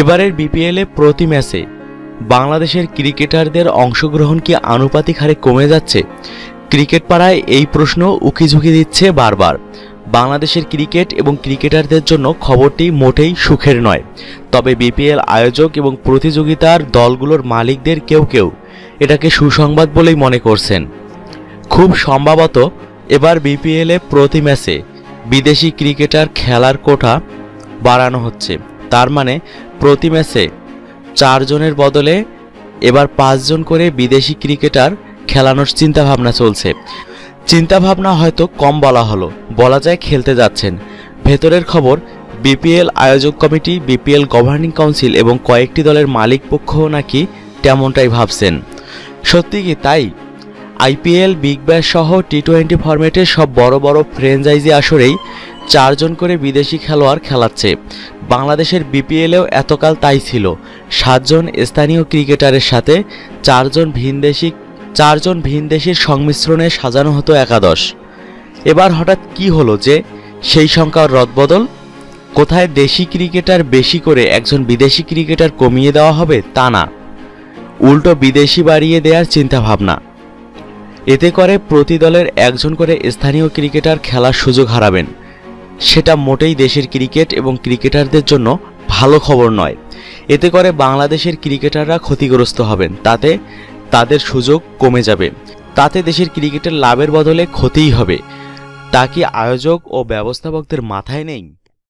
এবারের বিপিএলে প্রতি ম্যাচে বাংলাদেশের ক্রিকেটারদের অংশগ্রহণ কি আনুপাতিক হারে কমে যাচ্ছে? ক্রিকেট পাড়ায় এই প্রশ্ন উকিঝুঁকি দিচ্ছে বারবার। বাংলাদেশের ক্রিকেট এবং ক্রিকেটারদের জন্য খবরটি মোটেই সুখের নয়। তবে বিপিএল আয়োজক এবং প্রতিযোগিতার দলগুলোর মালিকদের কেউ কেউ এটাকে সুসংবাদ বলেই মনে করছেন। খুব সম্ভবত এবার বিপিএলে প্রতি ম্যাচে বিদেশি ক্রিকেটার খেলার কোঠা বাড়ানো হচ্ছে। তার মানে প্রতি ম্যাচে চারজনের বদলে এবার পাঁচজন করে বিদেশি ক্রিকেটার খেলানোর চিন্তাভাবনা চলছে। চিন্তাভাবনা হয়তো কম বলা হলো, বলা যায় খেলতে যাচ্ছেন। ভেতরের খবর, বিপিএল আয়োজক কমিটি, বিপিএল গভর্নিং কাউন্সিল এবং কয়েকটি দলের মালিক পক্ষও নাকি তেমনটাই ভাবছেন। সত্যি কি তাই? আইপিএল, বিগ ব্যাশ সহ টি টোয়েন্টি ফরম্যাটের সব বড় বড় ফ্র্যাঞ্চাইজি আসরেই চারজন করে বিদেশি খেলোয়াড় খেলাচ্ছে। বাংলাদেশের বিপিএলেও এতকাল তাই ছিল। সাতজন স্থানীয় ক্রিকেটারের সাথে চারজন ভিনদেশি, চারজন ভিনদেশির সংমিশ্রণে সাজানো হতো একাদশ। এবার হঠাৎ কি হলো যে সেই সংখ্যার রদবদল? কোথায় দেশি ক্রিকেটার বেশি করে একজন বিদেশি ক্রিকেটার কমিয়ে দেওয়া হবে তা না। উল্টো বিদেশি বাড়িয়ে দেওয়ার চিন্তাভাবনা। এতে করে প্রতি দলের একজন করে স্থানীয় ক্রিকেটার খেলার সুযোগ হারাবেন। সেটা মোটেই দেশের ক্রিকেট এবং ক্রিকেটারদের জন্য ভালো খবর নয়। এতে করে বাংলাদেশের ক্রিকেটাররা ক্ষতিগ্রস্ত হবেন, তাতে তাদের সুযোগ কমে যাবে। তাতে দেশের ক্রিকেটের লাভের বদলে ক্ষতিই হবে। তা কি আয়োজক ও ব্যবস্থাপকদের মাথায় নেই?